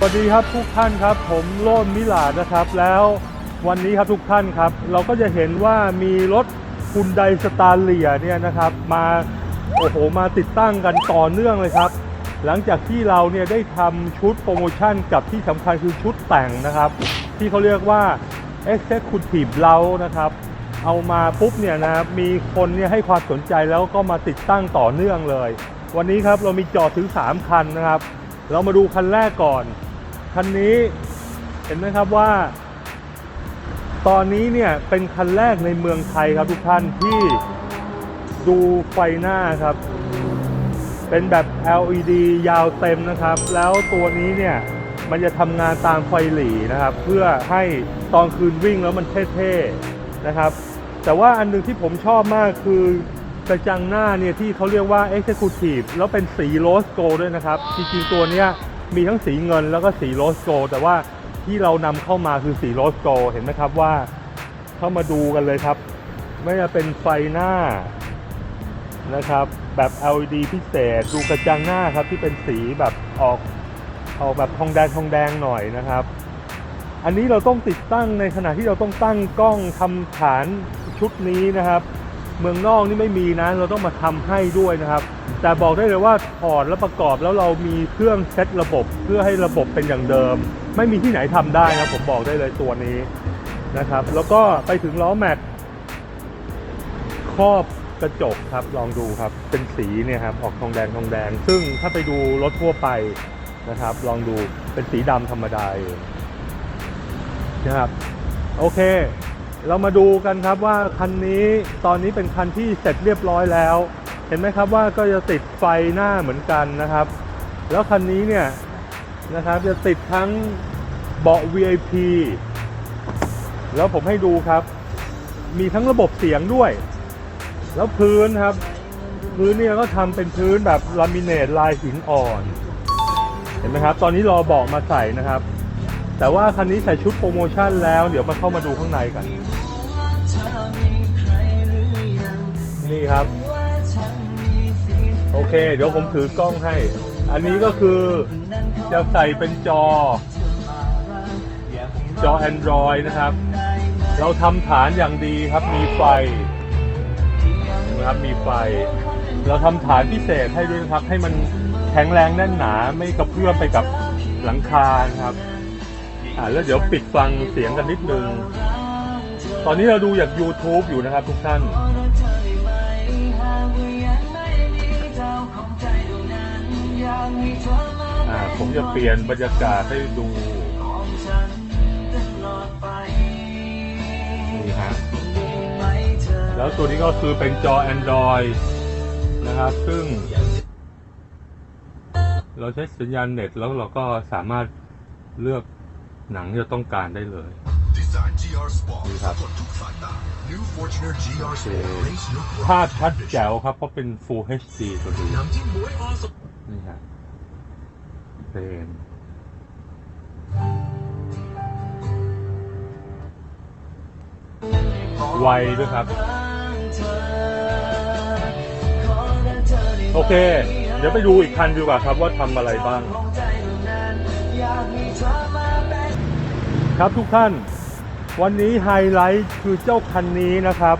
สวัสดีครับทุกท่านครับ ผมโลดมิลาดนะครับ แล้ววันนี้ครับทุกท่านครับ เราก็จะเห็นว่ามีรถคุณไดสตาร์เลียเนี่ยนะครับ มาโอ้โหมาติดตั้งกันต่อเนื่องเลยครับ หลังจากที่เราเนี่ยได้ทำชุดโปรโมชั่นกับที่สำคัญคือชุดแต่งนะครับ ที่เขาเรียกว่า Executive เรานะครับ เอามาปุ๊บเนี่ยนะครับมีคนเนี่ยให้ความสนใจแล้วก็มาติดตั้งต่อเนื่องเลย วันนี้ครับเรามีจอดถึง 3 คันนะครับ เรามาดูคันแรกก่อน คันนี้เห็นไหมครับว่า ตอนนี้เนี่ยเป็นคันแรกในเมืองไทยครับทุกท่านที่ดูไฟหน้าครับ เป็นแบบ LED ยาวเต็มนะครับ แล้วตัวนี้เนี่ยมันจะทำงานตามไฟหลีนะครับ เพื่อให้ตอนคืนวิ่งแล้วมันเท่ๆนะครับ แต่ว่าอันหนึงที่ผมชอบมากคือกระจังหน้าเนี่ยที่เขาเรียกว่า Executive แล้วเป็นสีโรสโกด้วยนะครับ จริงๆตัวเนี้ย มีทั้งสีเงินแล้วก็สีโรสโกแต่ว่าที่เรานำเข้ามาคือสีโรสโกเห็นไหมครับว่าเข้ามาดูกันเลยครับ ไม่ว่าเป็นไฟหน้านะครับ แบบ LED พิเศษดูกระจังหน้าครับที่เป็นสีแบบออกออกแบบทองแดงทองแดงหน่อยนะครับ อันนี้เราต้องติดตั้งในขณะที่เราต้องตั้งกล้องทำฐานชุดนี้นะครับ เมืองนอกนี่ไม่มีนะเราต้องมาทำให้ด้วยนะครับ แต่บอกได้เลยว่าถอดแล้วประกอบแล้วเรามีเครื่องเซตระบบเพื่อให้ระบบเป็นอย่างเดิม ไม่มีที่ไหนทำได้นะผมบอกได้เลยตัวนี้นะครับ แล้วก็ไปถึงล้อแม็กครอบกระจกครับลองดูครับเป็นสีเนี่ยครับออกทองแดงทองแดง ซึ่งถ้าไปดูรถทั่วไปนะครับ ลองดูเป็นสีดำธรรมดาเองนะครับ โอเค เรามาดูกันครับว่าคันนี้ตอนนี้เป็นคันที่เสร็จเรียบร้อยแล้ว เห็นไหมครับว่าก็จะติดไฟหน้าเหมือนกันนะครับ แล้วคันนี้เนี่ยนะครับจะติดทั้งเบาะ VIP แล้วผมให้ดูครับ มีทั้งระบบเสียงด้วย แล้วพื้นครับ พื้นเนี่ยก็ทำเป็นพื้นแบบลามิเนตลายหินอ่อน เห็นไหมครับ ตอนนี้รอเบาะมาใส่นะครับ แต่ว่าคันนี้ใส่ชุดโปรโมชั่นแล้วเดี๋ยวมาเข้ามาดูข้างในกัน นี่ครับ โอเค เดี๋ยวผมถือกล้องให้ อันนี้ก็คือจะใส่เป็นจอ จอ Android นะครับ เราทำฐานอย่างดีครับมีไฟนะครับมีไฟ เราทำฐานพิเศษให้ด้วยครับ ให้มันแข็งแรงแน่นหนาไม่กระเพื่อมไปกับหลังคาครับ อ่าแล้วเดี๋ยวปิดฟังเสียงกันนิดนึง ตอนนี้เราดูจาก YouTube อยู่นะครับทุกท่าน อ่าผมจะเปลี่ยนบรรยากาศให้ดู นี่ฮะ แล้วตัวนี้ก็คือเป็นจอ Android นะครับ ซึ่ง เราใช้สัญญาณเน็ตแล้วเราก็สามารถเลือก หนังที่เราต้องการได้เลย Design GR Sport นี่ครับกดทุกสายตา New Fortuner GR Sport Race Look ภาพชัดแจ๋วครับ เพราะเป็น Full HD ตัวนี้น้ำจิ้มบ๊วยออสนี่ฮะเป็นไวด้วยครับ โอเค เดี๋ยวไปดูอีกคันดีกว่าครับว่าทำอะไรบ้าง ครับทุกท่าน วันนี้ไฮไลท์คือเจ้าคันนี้นะครับ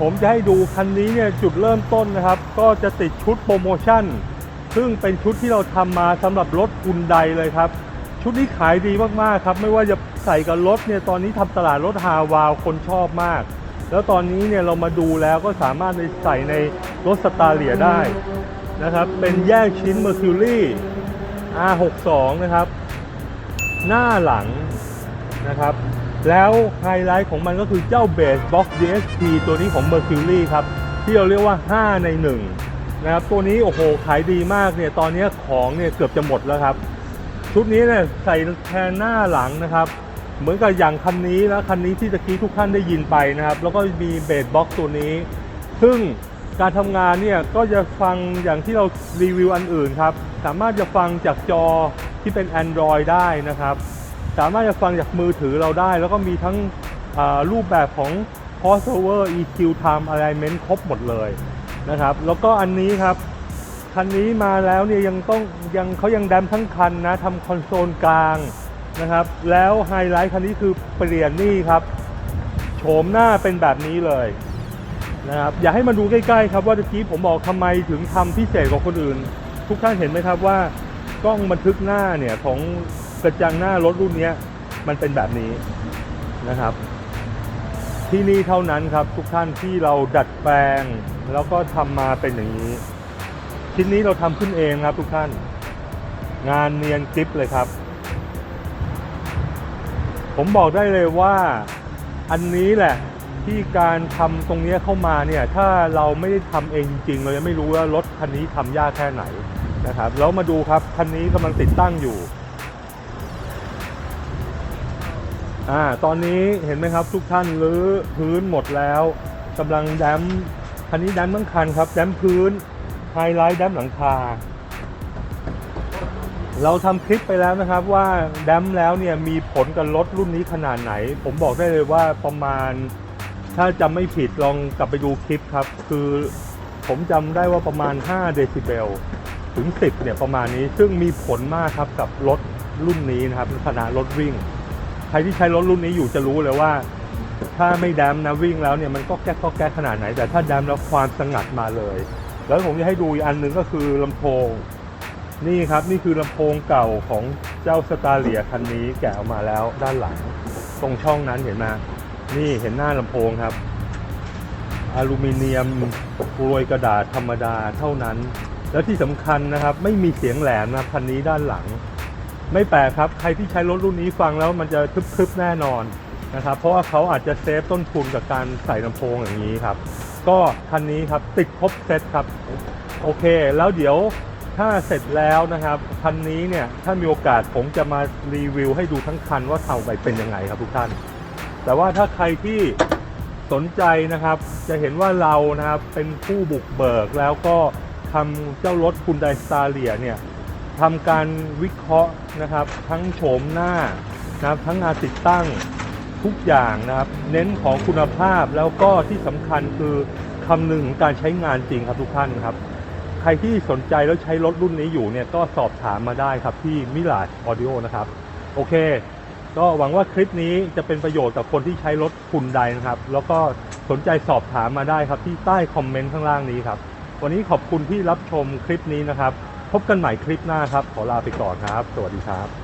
ผมจะให้ดูคันนี้เนี่ยจุดเริ่มต้นนะครับ ก็จะติดชุดโปรโมชั่น ซึ่งเป็นชุดที่เราทำมาสำหรับรถคุณใดเลยครับ ชุดนี้ขายดีมากๆครับ ไม่ว่าจะใส่กับรถเนี่ยตอนนี้ทำตลาดรถฮาวาวคนชอบมาก แล้วตอนนี้เนี่ยเรามาดูแล้วก็สามารถไปใส่ในรถสตาร์เลียได้นะครับ เป็นแยกชิ้น Mercury R62 นะครับ หน้าหลังนะครับ แล้วไฮไลท์ของมันก็คือเจ้าเบสบ็อก DSP ตัวนี้ของ Mercury ครับ ที่เราเรียกว่า 5 ใน 1 นะครับ ตัวนี้โอ้โห ขายดีมากเนี่ย ตอนนี้ของเนี่ยเกือบจะหมดแล้วครับ ชุดนี้เนี่ยใส่แทนหน้าหลังนะครับ เหมือนกับอย่างคันนี้แล้วคันนี้ที่ตะกี้ทุกท่านได้ยินไปนะครับ แล้วก็มีเบสบ็อกตัวนี้ ซึ่ง การทำงานเนี่ยก็จะฟังอย่างที่เรารีวิวอันอื่นครับ สามารถจะฟังจากจอที่เป็น Android ได้นะครับ สามารถจะฟังจากมือถือเราได้ แล้วก็มีทั้งรูปแบบของ crossover EQ time alignment ครบหมดเลยนะครับ แล้วก็อันนี้ครับ คันนี้มาแล้วเนี่ยยังต้องยังเขายังแดมทั้งคันนะทำคอนโซลกลางนะครับ แล้วไฮไลท์คันนี้คือเปลี่ยนนี่ครับ โฉมหน้าเป็นแบบนี้เลย นะครับอย่าให้มาดูใกล้ๆครับว่าตะกี้ผมบอกทำไมถึงทำพิเศษกว่าคนอื่น ทุกท่านเห็นไหมครับว่ากล้องบันทึกหน้าเนี่ยของกระจังหน้ารถรุ่นนี้มันเป็นแบบนี้นะครับ ที่นี่เท่านั้นครับ ทุกท่านที่เราดัดแปลง แล้วก็ทำมาเป็นอย่างนี้ ชิ้นนี้เราทำขึ้นเองครับทุกท่าน งานเนียนกริปเลยครับ ผมบอกได้เลยว่าอันนี้แหละ ที่การทำตรงนี้เข้ามาเนี่ยถ้าเราไม่ได้ทำเองจริงเรายังไม่รู้ว่ารถคันนี้ทำยากแค่ไหนนะครับแล้วมาดูครับคันนี้กำลังติดตั้งอยู่อ่าตอนนี้เห็นไหมครับทุกท่านรื้อพื้นหมดแล้วกำลังแดมคันนี้แดมทั้งคันครับแดมพื้นไฮไลท์แดมหลังคา เราทำคลิปไปแล้วนะครับว่าแดมแล้วเนี่ยมีผลกับรถรุ่นนี้ขนาดไหน ผมบอกได้เลยว่าประมาณ ถ้าจำไม่ผิดลองกลับไปดูคลิปครับ คือผมจำได้ว่าประมาณ 5 เดซิเบลถึง 10 เนี่ยประมาณนี้ซึ่งมีผลมากครับกับรถรุ่นนี้นะครับขณะรถวิ่ง ใครที่ใช้รถรุ่นนี้อยู่จะรู้เลยว่า ถ้าไม่แดมนะวิ่งแล้วเนี่ยมันก็แก๊กก็แก๊กขนาดไหน แต่ถ้าแดมแล้วความสงัดมาเลย แล้วผมจะให้ดูอีกอันหนึ่งก็คือลำโพง นี่ครับนี่คือลำโพงเก่าของเจ้าสตาเลียคันนี้แกะออกมาแล้วด้านหลัง ตรงช่องนั้นเห็นไหม นี่เห็นหน้าลำโพงครับ อลูมิเนียมกรวยกระดาษธรรมดาเท่านั้น แล้วที่สำคัญนะครับ ไม่มีเสียงแหลมนะคันนี้ด้านหลัง ไม่แปลกครับ ใครที่ใช้รถรุ่นนี้ฟังแล้วมันจะทึบๆแน่นอนนะครับ เพราะว่าเขาอาจจะเซฟต้นทุนกับการใส่ลำโพงอย่างนี้ครับ ก็คันนี้ครับติดครบเซตครับ โอเค แล้วเดี๋ยวถ้าเสร็จแล้วนะครับคันนี้เนี่ยถ้ามีโอกาสผมจะมารีวิวให้ดูทั้งคันว่าเทำไปเป็นยังไงครับทุกท่าน แต่ว่าถ้าใครที่สนใจนะครับ จะเห็นว่าเรานะครับเป็นผู้บุกเบิกแล้วก็ทำเจ้ารถคุณไดสตาเลียเนี่ยทำการวิเคราะห์นะครับ ทั้งโฉมหน้านะครับทั้งงานติดตั้งทุกอย่างนะครับ เน้นของคุณภาพแล้วก็ที่สำคัญคือคำนึงของการใช้งานจริงครับทุกท่านครับ ใครที่สนใจแล้วใช้รถรุ่นนี้อยู่เนี่ยก็สอบถามมาได้ครับที่มิลาดออดิโอนะครับ โอเค ก็หวังว่าคลิปนี้จะเป็นประโยชน์กับคนที่ใช้รถคุณใดนะครับ แล้วก็สนใจสอบถามมาได้ครับที่ใต้คอมเมนต์ข้างล่างนี้ครับ วันนี้ขอบคุณที่รับชมคลิปนี้นะครับ พบกันใหม่คลิปหน้าครับ ขอลาไปก่อนครับ สวัสดีครับ